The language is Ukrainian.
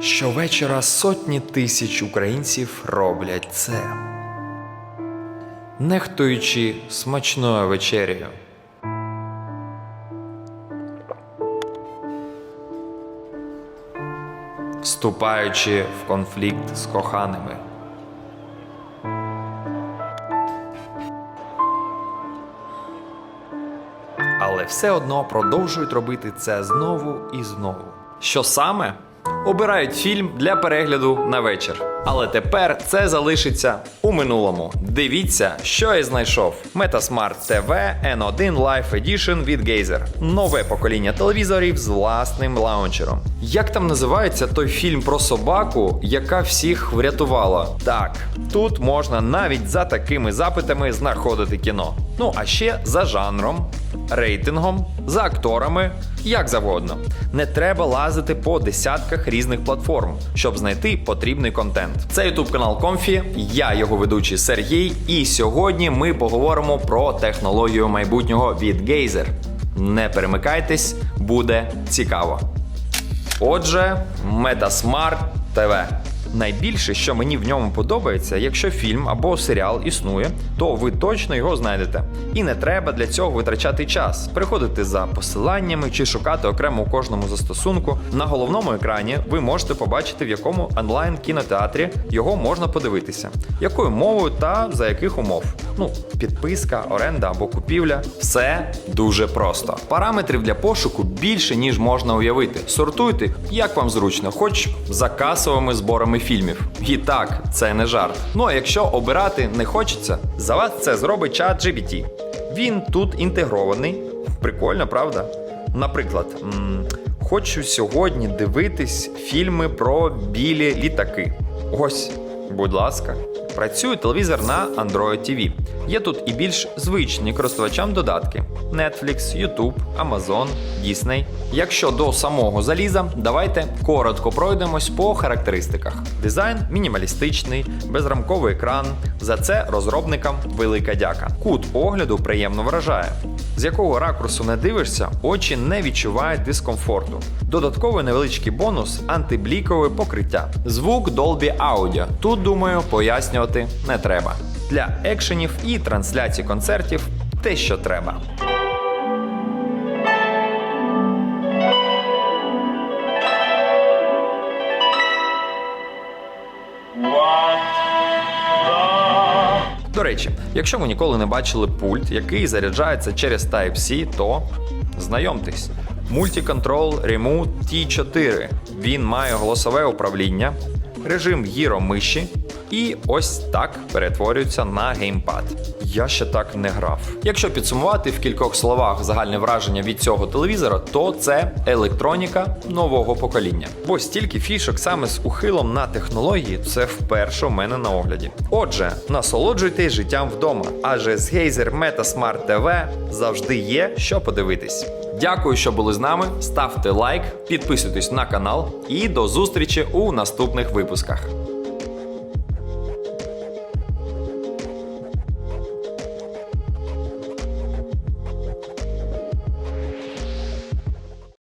Щовечора сотні тисяч українців роблять це, нехтуючи смачною вечерею. Вступаючи в конфлікт з коханими. але все одно продовжують робити це знову і знову. Що саме? Обирають фільм для перегляду на вечір. Але тепер це залишиться у минулому. Дивіться, що я знайшов: Metasmart TV N1 Life Edition від Gazer. Нове покоління телевізорів з власним лаунчером. Як там називається той фільм про собаку, яка всіх врятувала? Так, тут можна навіть за такими запитами знаходити кіно. Ну а ще за жанром, рейтингом, за акторами, як завгодно. Не треба лазити по десятках різних платформ, щоб знайти потрібний контент. Це YouTube канал Комфі, я його ведучий Сергій, і сьогодні ми поговоримо про технологію майбутнього від Geyser. Не перемикайтесь, буде цікаво. Отже, Metasmart TV. Найбільше, що мені в ньому подобається, якщо фільм або серіал існує, то ви точно його знайдете. І не треба для цього витрачати час, переходити за посиланнями чи шукати окремо у кожному застосунку. На головному екрані ви можете побачити, в якому онлайн кінотеатрі його можна подивитися, якою мовою та за яких умов. Ну, підписка, оренда або купівля все дуже просто. Параметрів для пошуку більше, ніж можна уявити. Сортуйте, як вам зручно, хоч за касовими зборами фільмів. І так, це не жарт. Ну а якщо обирати не хочеться, за вас це зробить чат GBT. Він тут інтегрований. Прикольно, правда? Наприклад, хочу сьогодні дивитись фільми про білі літаки. Ось, будь ласка. Працює телевізор на Android TV. Є тут і більш звичні користувачам додатки: Netflix, YouTube, Amazon, Disney. Якщо до самого заліза, давайте коротко пройдемось по характеристиках. Дизайн мінімалістичний, безрамковий екран. За це розробникам велика дяка. Кут огляду приємно вражає. З якого ракурсу не дивишся, очі не відчувають дискомфорту. Додатковий невеличкий бонус антиблікове покриття. Звук Dolby Audio. Тут, думаю, пояснювати не треба. Для екшенів і трансляцій концертів те, що треба. До речі, якщо ви ніколи не бачили пульт, який заряджається через Type-C, то знайомтесь. Multi-Control Remote T4. Він має голосове управління, режим гіромиші і ось так перетворюється на геймпад. Я ще так не грав. Якщо підсумувати в кількох словах загальне враження від цього телевізора, то це електроніка нового покоління. Бо стільки фішок саме з ухилом на технології це вперше у мене на огляді. Отже, насолоджуйтесь життям вдома, адже з Geyser Metasmart TV завжди є що подивитись. Дякую, що були з нами. Ставте лайк, підписуйтесь на канал і до зустрічі у наступних випусках.